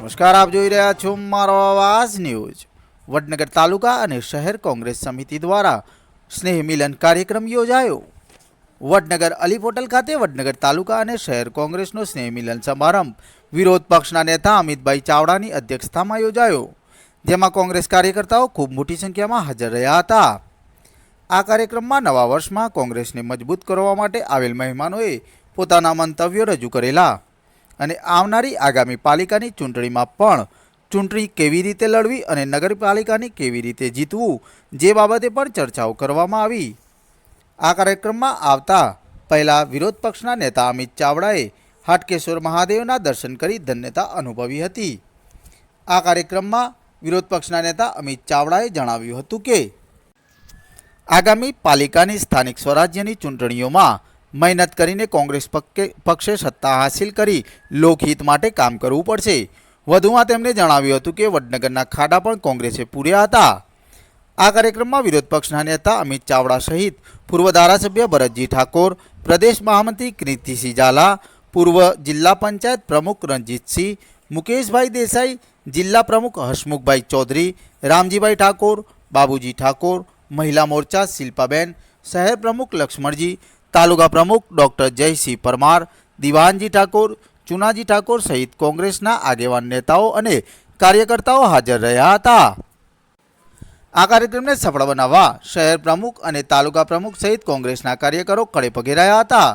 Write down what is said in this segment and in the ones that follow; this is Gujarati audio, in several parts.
નમસ્કાર, આપ જોઈ રહ્યા છો મારો આવાજ ન્યૂઝ. વડનગર તાલુકા અને શહેર કોંગ્રેસ સમિતિ દ્વારા સ્નેહ મિલન કાર્યક્રમ યોજાયો. વડનગર અલીફ હોટલ ખાતે વડનગર તાલુકા અને શહેર કોંગ્રેસનો સ્નેહ મિલન સમારંભ વિરોધ પક્ષના નેતા અમિતભાઈ ચાવડાની અધ્યક્ષતામાં યોજાયો. જેમાં કોંગ્રેસ કાર્યકર્તાઓ ખૂબ મોટી સંખ્યામાં હાજર રહ્યા હતા. આ કાર્યક્રમમાં નવા વર્ષમાં કોંગ્રેસને મજબૂત કરવા માટે આવેલ મહેમાનોએ પોતાના મંતવ્યો રજૂ કરેલા. અને આવનારી આગામી પાલિકાની ચૂંટણીમાં પણ ચૂંટણી કેવી રીતે લડવી અને નગરપાલિકાને કેવી રીતે જીતવું જે બાબતે પણ ચર્ચાઓ કરવામાં આવી. આ કાર્યક્રમમાં આવતા પહેલાં વિરોધ પક્ષના નેતા અમિત ચાવડાએ હાટકેશ્વર મહાદેવના દર્શન કરી ધન્યતા અનુભવી હતી. આ કાર્યક્રમમાં વિરોધ પક્ષના નેતા અમિત ચાવડાએ જણાવ્યું હતું કે, આગામી પાલિકાની સ્થાનિક સ્વરાજ્યની ચૂંટણીઓમાં મહેનત કરીને કોંગ્રેસ પક્ષે- સત્તા હાંસિલ કરી લોકહિત માટે કામ કરવું પડશે. વધુમાં તેમણે જણાવ્યું હતું કે વડનગરના ખાડા પણ કોંગ્રેસે પૂર્યા હતા. આ કાર્યક્રમમાં વિરોધ પક્ષના નેતા અમિત ચાવડા સહિત પૂર્વ ધારાસભ્ય ભરતજી ઠાકોર, પ્રદેશ મહામંત્રી કીર્તિસિંહ ઝાલા, પૂર્વ જિલ્લા પંચાયત પ્રમુખ રણજીતસિંહ મુકેશભાઈ દેસાઈ, જિલ્લા પ્રમુખ હસમુખભાઈ ચૌધરી, રામજીભાઈ ઠાકોર, બાબુજી ઠાકોર, મહિલા મોરચા શિલ્પાબેન, શહેર પ્રમુખ લક્ષ્મણજી તાલુકા પ્રમુખ ડૉક્ટર જયસિંહ પરમાર, દિવાનજી ઠાકોર, ચુનાજી ઠાકોર સહિત કોંગ્રેસના આગેવાન નેતાઓ અને કાર્યકર્તાઓ હાજર રહ્યા હતા. આ કાર્યક્રમને સફળ બનાવવા શહેર પ્રમુખ અને તાલુકા પ્રમુખ સહિત કોંગ્રેસના કાર્યકરો કડે પગે રહ્યા હતા.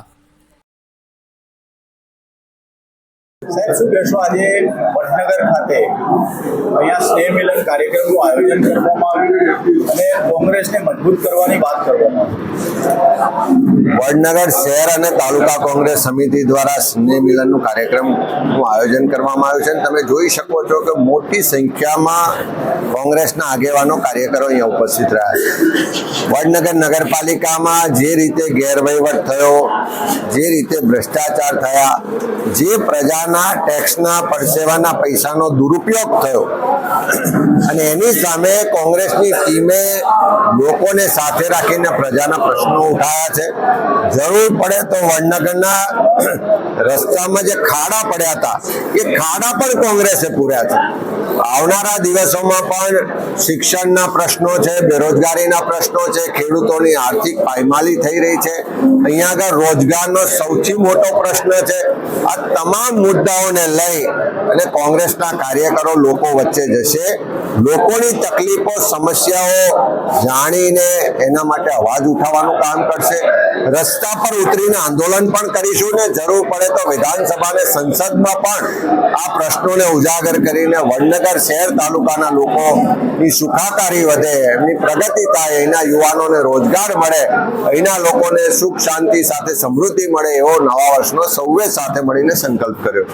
કાર્યક્રમનું આયોજન કરવામાં આવ્યું અને કોંગ્રેસને મજબૂત કરવાની વાત કરવામાં આવી વડનગર શહેર અને તાલુકા કોંગ્રેસ સમિતિ દ્વારા સ્નેહ મિલનનું કાર્યક્રમનું આયોજન કરવામાં આવ્યું છે અને તમે જોઈ શકો છો કે મોટી સંખ્યામાં કોંગ્રેસના આગેવાનો કાર્યકરો અહીંયા ઉપસ્થિત રહ્યા છે. વડનગર નગરપાલિકામાં જે રીતે ગેરવહીવટ થયો, જે રીતે ભ્રષ્ટાચાર થયા, જે પ્રજાના ટેક્સના પરસેવાના પૈસાનો દુરુપયોગ થયો, અને એની સામે કોંગ્રેસની ટીમે લોકોને સાથે રાખીને પ્રજાના પ્રશ્નો ઉઠાવ્યા છે. જરૂર પડે તો વડનગરના રસ્તામાં જે ખાડા પડ્યા હતા, એ ખાડા પણ કોંગ્રેસે પૂર્યા છે. આવનારા દિવસોમાં પણ શિક્ષણના પ્રશ્નો છે, બેરોજગારીના પ્રશ્નો છે, ખેડૂતોની આર્થિક પાયમાલી થઈ રહી છે. અહીંયા આગળ રોજગારનો સૌથી મોટો પ્રશ્ન છે. આ તમામ મુદ્દાઓને લઈ અને કોંગ્રેસના કાર્યકરો લોકો વચ્ચે જશે. લોકોની તકલીફો, સમસ્યાઓ જાણીને એના માટે અવાજ ઉઠાવવાનું કામ કરશે. રસ્તા પર ઉતરીને આંદોલન પણ કરીશું ને જરૂર પડે તો વિધાનસભા અને સંસદમાં પણ આ પ્રશ્નોને ઉજાગર કરીને વડનગર શહેર તાલુકાના લોકોની સુખાકારી વધે, એમની પ્રગતિ થાય, એના યુવાનોને રોજગાર મળે અહીંના લોકોને સુખ, શાંતિ સાથે સમૃદ્ધિ મળે એવો નવા વર્ષનો સૌએ સાથે મળીને સંકલ્પ કર્યો.